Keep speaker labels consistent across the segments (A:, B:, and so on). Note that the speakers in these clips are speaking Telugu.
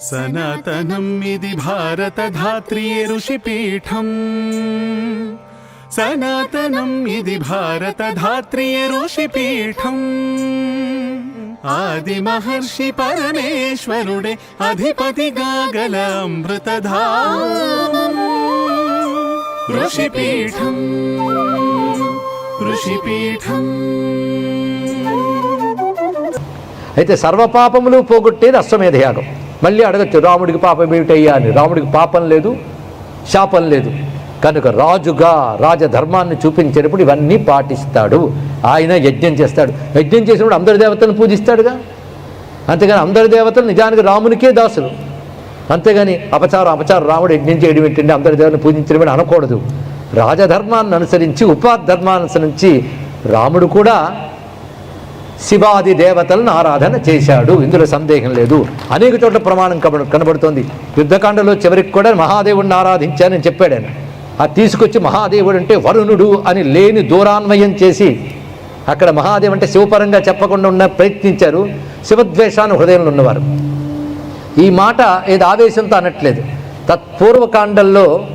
A: సనాతనం ఇది భారత ధాత్రియే ఋషిపీఠం. సనాతనం ఇది భారత ధాత్రియే ఋషిపీఠం. ఆది మహర్షి పరమేశ్వరుడే అధిపతిగా గల అమృతధా ఋషిపీఠం ఋషిపీఠం.
B: అయితే సర్వపాపములు పోగొట్టేది అశ్వమేధ యాగం మళ్ళీ అడగచ్చు రాముడికి పాపం ఏమిటయ్యా అని. రాముడికి పాపం లేదు శాపం లేదు. కనుక రాజుగా రాజధర్మాన్ని చూపించేటప్పుడు ఇవన్నీ పాటిస్తాడు. ఆయన యజ్ఞం చేస్తాడు. యజ్ఞం చేసినప్పుడు అందరి దేవతలను పూజిస్తాడుగా? అంతేగాని అందరి దేవతలు నిజానికి రామునికే దాసులు. అంతేగాని అపచారం అపచారం రాముడు యజ్ఞం చేయడం ఏంటంటే అందరి దేవతను పూజించడం అనకూడదు. రాజధర్మాన్ని అనుసరించి ఉపాధర్మాన్ని అనుసరించి రాముడు కూడా శివాది దేవతలను ఆరాధన చేశాడు. ఇందులో సందేహం లేదు. అనేక చోట్ల ప్రమాణం కనబడు కనబడుతోంది. యుద్ధకాండలో చివరికి కూడా మహాదేవుడిని ఆరాధించానని చెప్పాడు ఆయన. ఆ తీసుకొచ్చి మహాదేవుడు అంటే వరుణుడు అని లేని దూరాన్వయం చేసి అక్కడ మహాదేవ్ అంటే శివపరంగా చెప్పకుండా ఉన్న ప్రయత్నించారు. శివద్వేషాన్ని హృదయంలో ఉన్నవారు. ఈ మాట ఏది ఆవేశంతో అనట్లేదు. తత్పూర్వకాండంలో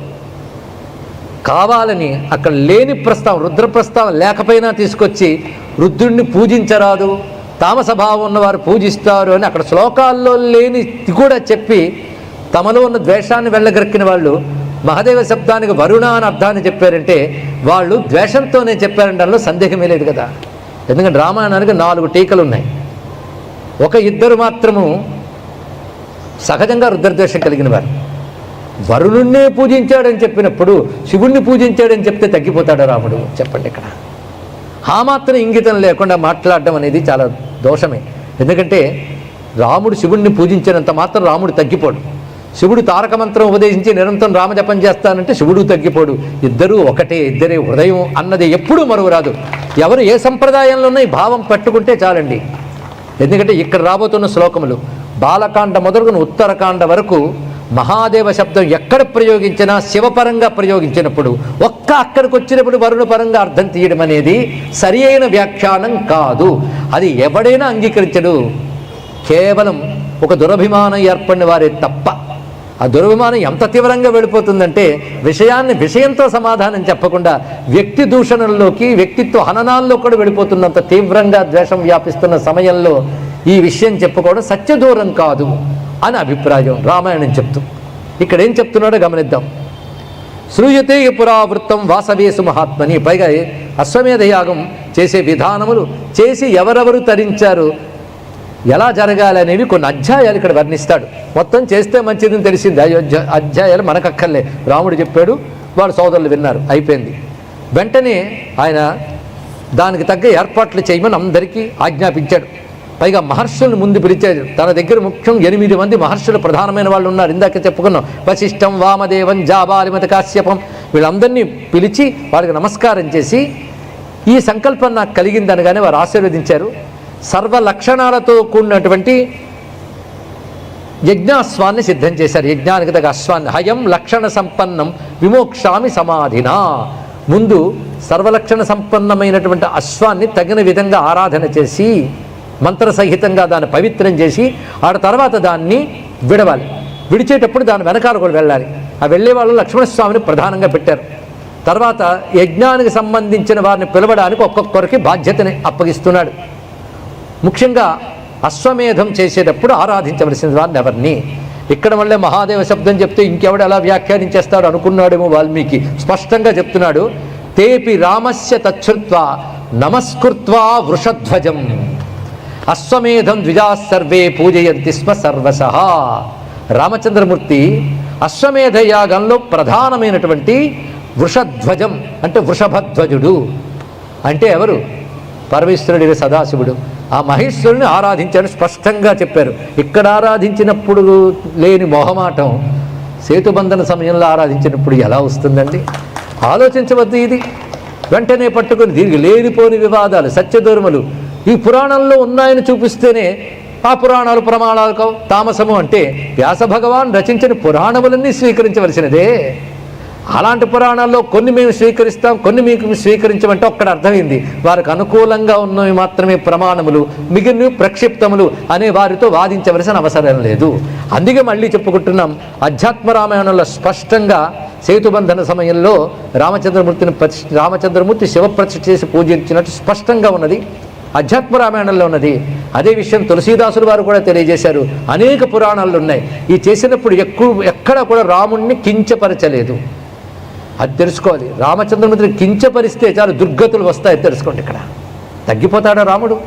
B: కావాలని అక్కడ లేని ప్రస్తావం రుద్ర ప్రస్తావం లేకపోయినా తీసుకొచ్చి రుద్రుణ్ణి పూజించరాదు తామసభావం ఉన్నవారు పూజిస్తారు అని అక్కడ శ్లోకాల్లో లేని కూడా చెప్పి తమలో ఉన్న ద్వేషాన్ని వెళ్ళగక్కిన వాళ్ళు మహాదేవ శబ్దానికి వరుణ అని అర్థాన్ని చెప్పారంటే వాళ్ళు ద్వేషంతోనే చెప్పారంటే సందేహమే లేదు కదా. ఎందుకంటే రామాయణానికి నాలుగు టీకలు ఉన్నాయి. ఒక ఇద్దరు మాత్రము సహజంగా రుద్రద్వేషం కలిగిన వారు. వరుణుణ్ణే పూజించాడని చెప్పినప్పుడు శివుణ్ణి పూజించాడని చెప్తే తగ్గిపోతాడు రాముడు? చెప్పండి ఇక్కడ. ఆ మాత్రం ఇంగితం లేకుండా మాట్లాడడం అనేది చాలా దోషమే. ఎందుకంటే రాముడు శివుణ్ణి పూజించినంత మాత్రం రాముడు తగ్గిపోడు. శివుడు తారక మంత్రం ఉపదేశించి నిరంతరం రామజపం చేస్తానంటే శివుడు తగ్గిపోడు. ఇద్దరూ ఒకటే ఇద్దరే హృదయం అన్నది ఎప్పుడూ మరువరాదు. ఎవరు ఏ సంప్రదాయంలోనూ ఈ భావం పెట్టుకుంటే చాలండి. ఎందుకంటే ఇక్కడ రాబోతున్న శ్లోకములు బాలకాండ మొదలుగున ఉత్తరకాండ వరకు మహాదేవ శబ్దం ఎక్కడ ప్రయోగించినా శివపరంగా ప్రయోగించినప్పుడు ఒక్క అక్కడికి వచ్చినప్పుడు వరుణ పరంగా అర్థం తీయడం అనేది సరి అయిన వ్యాఖ్యానం కాదు. అది ఎవడైనా అంగీకరించడు. కేవలం ఒక దురభిమానం ఏర్పడిన వారే తప్ప. ఆ దురభిమానం ఎంత తీవ్రంగా వెళ్ళిపోతుందంటే విషయాన్ని విషయంతో సమాధానం చెప్పకుండా వ్యక్తి దూషణల్లోకి వ్యక్తిత్వ హననాల్లో కూడా వెళ్ళిపోతున్నంత తీవ్రంగా ద్వేషం వ్యాపిస్తున్న సమయంలో ఈ విషయం చెప్పుకోవడం సత్యదూరం కాదు. అని అభిప్రాయం రామాయణం చెప్తూ. ఇక్కడ ఏం చెప్తున్నాడో గమనిద్దాం. శ్రూయతే పురావృత్తం వాసవేసు మహాత్మని పైగా అశ్వమేధ యాగం చేసే విధానములు చేసి ఎవరెవరు తరించారు ఎలా జరగాలి అనేవి కొన్ని అధ్యాయాలు ఇక్కడ వర్ణిస్తాడు. మొత్తం చేస్తే మంచిదని తెలిసింది. అయోధ్య అధ్యాయాలు మనకక్కర్లే. రాముడు చెప్పాడు వాడు సోదరులు విన్నారు అయిపోయింది. వెంటనే ఆయన దానికి తగ్గ ఏర్పాట్లు చేయమని అందరికీ ఆజ్ఞాపించాడు. పైగా మహర్షులను ముందు పిలిచాడు తన దగ్గర ముఖ్యం ఎనిమిది మంది మహర్షులు ప్రధానమైన వాళ్ళు ఉన్నారు. ఇందాక చెప్పుకున్నాం. వశిష్టం వామదేవం జాబాలిమత కాశ్యపం. వీళ్ళందరినీ పిలిచి వాళ్ళకి నమస్కారం చేసి ఈ సంకల్పం నాకు కలిగిందనగానే వారు ఆశీర్వదించారు. సర్వ లక్షణాలతో కూడినటువంటి యజ్ఞాశ్వాన్ని సిద్ధం చేశారు. యజ్ఞానికి తగ్గ అశ్వాన్ని. హయం లక్షణ సంపన్నం విమోక్షామి సమాధినా. ముందు సర్వలక్షణ సంపన్నమైనటువంటి అశ్వాన్ని తగిన విధంగా ఆరాధన చేసి మంత్రసహితంగా దాన్ని పవిత్రం చేసి ఆడ తర్వాత దాన్ని విడవాలి. విడిచేటప్పుడు దాని వెనకాల కూడా వెళ్ళాలి. ఆ వెళ్ళే వాళ్ళు లక్ష్మణస్వామిని ప్రధానంగా పెట్టారు. తర్వాత యజ్ఞానికి సంబంధించిన వారిని పిలవడానికి ఒక్కొక్కరికి బాధ్యతని అప్పగిస్తున్నాడు. ముఖ్యంగా అశ్వమేధం చేసేటప్పుడు ఆరాధించవలసిన వారిని ఎవరిని? ఇక్కడ మళ్ళీ మహాదేవ శబ్దం చెప్తే ఇంకెవడు ఎలా వ్యాఖ్యానించేస్తాడు అనుకున్నాడేమో వాల్మీకి. స్పష్టంగా చెప్తున్నాడు తేపి రామస్య తచ్చుత్వ నమస్కృత్వా వృషధ్వజం. అశ్వమేధం ద్విజా సర్వే పూజయంతి స్మ సర్వస రామచంద్రమూర్తి అశ్వమేధ యాగంలో ప్రధానమైనటువంటి వృషధ్వజం అంటే వృషభధ్వజుడు. అంటే ఎవరు? పరమేశ్వరుడి సదాశివుడు. ఆ మహేశ్వరుని ఆరాధించాడు స్పష్టంగా చెప్పారు. ఇక్కడ ఆరాధించినప్పుడు లేని మొహమాటం సేతుబంధన సమయంలో ఆరాధించినప్పుడు ఎలా వస్తుందండి? ఆలోచించవద్దు ఇది. వెంటనే పట్టుకొని దీనికి లేనిపోని వివాదాలు సత్యదూరములు ఈ పురాణంలో ఉన్నాయని చూపిస్తేనే ఆ పురాణాలు ప్రమాణాలు తామసము అంటే వ్యాస భగవాన్ రచించిన పురాణములన్నీ స్వీకరించవలసినదే. అలాంటి పురాణాల్లో కొన్ని మేము స్వీకరిస్తాం కొన్ని మీకు స్వీకరించమంటే ఒక్కడ అర్థమైంది. వారికి అనుకూలంగా ఉన్నవి మాత్రమే ప్రమాణములు మిగిలినవి ప్రక్షిప్తములు అనే వారితో వాదించవలసిన అవసరం లేదు. అందుకే మళ్ళీ చెప్పుకుంటున్నాం అధ్యాత్మ రామాయణంలో స్పష్టంగా సేతుబంధన సమయంలో రామచంద్రమూర్తిని ప్రతి రామచంద్రమూర్తి శివప్రతిష్ఠ చేసి పూజించినట్టు స్పష్టంగా ఉన్నది. అధ్యాత్మ రామాయణంలో ఉన్నది. అదే విషయం తులసీదాసులు వారు కూడా తెలియజేశారు. అనేక పురాణాలు ఉన్నాయి. ఈ చేసినప్పుడు ఎక్కువ ఎక్కడా కూడా రాముణ్ణి కించపరచలేదు. అది తెలుసుకోవాలి. రామచంద్రమూర్తిని కించపరిస్తే చాలు దుర్గతులు వస్తాయి తెలుసుకోండి ఇక్కడ. తగ్గిపోతాడా రాముడు?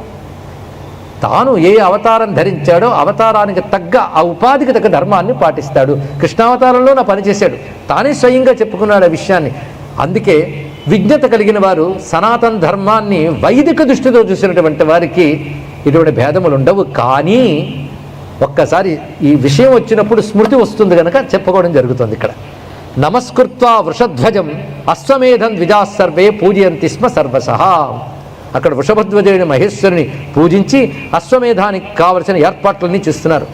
B: తాను ఏ అవతారం ధరించాడో అవతారానికి తగ్గ ఆ ఉపాధికి తగ్గ ధర్మాన్ని పాటిస్తాడు. కృష్ణావతారంలో నా పనిచేశాడు. తానే స్వయంగా చెప్పుకున్నాడు ఆ విషయాన్ని. అందుకే విజ్ఞత కలిగిన వారు సనాతన ధర్మాన్ని వైదిక దృష్టితో చూసినటువంటి వారికి ఇటువంటి భేదములు ఉండవు. కానీ ఒక్కసారి ఈ విషయం వచ్చినప్పుడు స్మృతి వస్తుంది కనుక చెప్పుకోవడం జరుగుతుంది ఇక్కడ. నమస్కృత్వా వృషధ్వజం అశ్వమేధం ద్విజా సర్వే పూజయంతి స్మ సర్వశ. అక్కడ వృషభధ్వజుడైన మహేశ్వరుని పూజించి అశ్వమేధానికి కావలసిన ఏర్పాట్లన్నీ చేస్తున్నారు.